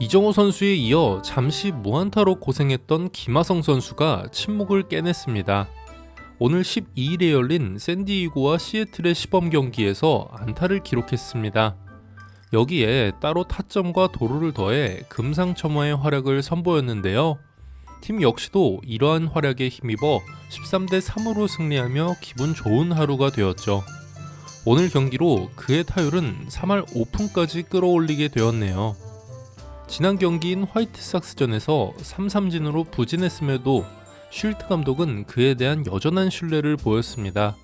이정호 선수에 이어 잠시 무안타로 고생했던 김하성 선수가 침묵을 깨냈습니다. 오늘 12일에 열린 샌디이고와 시애틀의 시범 경기에서 안타를 기록했습니다. 여기에 따로 타점과 도루를 더해 금상첨화의 활약을 선보였는데요. 팀 역시도 이러한 활약에 힘입어 13대 3으로 승리하며 기분 좋은 하루가 되었죠. 오늘 경기로 그의 타율은 3할 5푼까지 끌어올리게 되었네요. 지난 경기인 화이트삭스전에서 3삼진으로 부진했음에도 쉴트 감독은 그에 대한 여전한 신뢰를 보였습니다.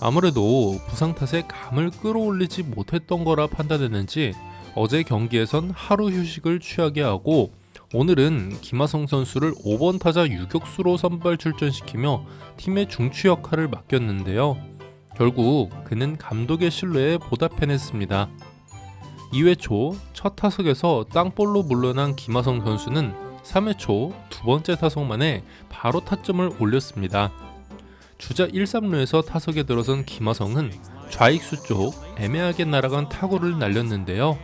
아무래도 부상 탓에 감을 끌어올리지 못했던 거라 판단했는지 어제 경기에선 하루 휴식을 취하게 하고 오늘은 김하성 선수를 5번 타자 유격수로 선발 출전시키며 팀의 중추 역할을 맡겼는데요. 결국 그는 감독의 신뢰에 보답해냈습니다. 2회 초 첫 타석에서 땅볼로 물러난 김하성 선수는 3회 초 두 번째 타석 만에 바로 타점을 올렸습니다. 주자 1, 3루에서 타석에 들어선 김하성은 좌익수 쪽 애매하게 날아간 타구를 날렸는데요.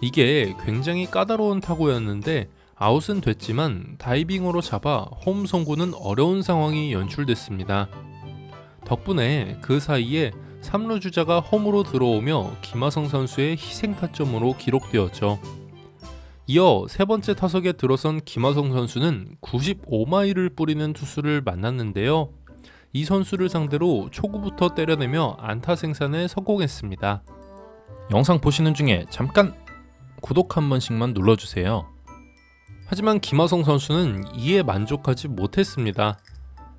이게 굉장히 까다로운 타구였는데 아웃은 됐지만 다이빙으로 잡아 홈 송구는 어려운 상황이 연출됐습니다. 덕분에 그 사이에 3루 주자가 홈으로 들어오며 김하성 선수의 희생 타점으로 기록되었죠. 이어 세 번째 타석에 들어선 김하성 선수는 95마일을 뿌리는 투수를 만났는데요. 이 선수를 상대로 초구부터 때려내며 안타 생산에 성공했습니다. 영상 보시는 중에 잠깐 구독 한 번씩만 눌러주세요. 하지만 김하성 선수는 이에 만족하지 못했습니다.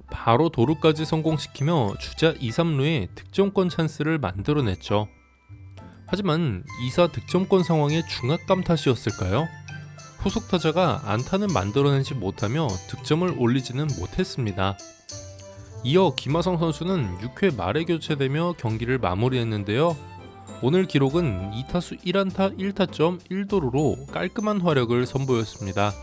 바로 도루까지 성공시키며 주자 2, 3루에 득점권 찬스를 만들어냈죠. 하지만 2사 득점권 상황의 중압감 탓이었을까요? 후속 타자가 안타는 만들어내지 못하며 득점을 올리지는 못했습니다. 이어 김하성 선수는 6회 말에 교체되며 경기를 마무리했는데요. 오늘 기록은 2타수 1안타 1타점 1도루로 깔끔한 활약을 선보였습니다.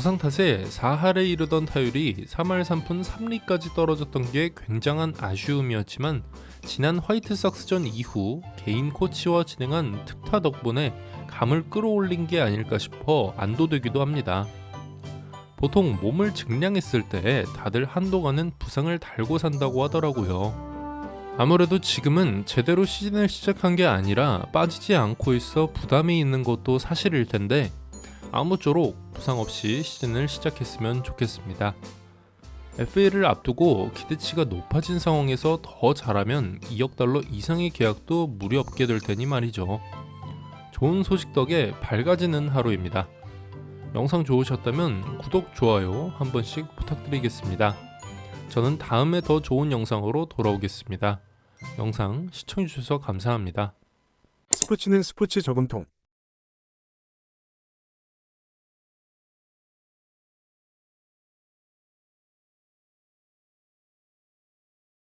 부상 탓에 4할에 이르던 타율이 3할 3푼 3리까지 떨어졌던 게 굉장한 아쉬움이었지만 지난 화이트삭스전 이후 개인 코치와 진행한 특타 덕분에 감을 끌어올린 게 아닐까 싶어 안도되기도 합니다. 보통 몸을 증량했을 때 다들 한동안은 부상을 달고 산다고 하더라고요. 아무래도 지금은 제대로 시즌을 시작한 게 아니라 빠지지 않고 있어 부담이 있는 것도 사실일 텐데 아무쪼록 부상 없이 시즌을 시작했으면 좋겠습니다. FA를 앞두고 기대치가 높아진 상황에서 더 잘하면 2억 달러 이상의 계약도 무리 없게 될 테니 말이죠. 좋은 소식 덕에 밝아지는 하루입니다. 영상 좋으셨다면 구독, 좋아요 한 번씩 부탁드리겠습니다. 저는 다음에 더 좋은 영상으로 돌아오겠습니다. 영상 시청해주셔서 감사합니다. 스포츠는 스포츠 저금통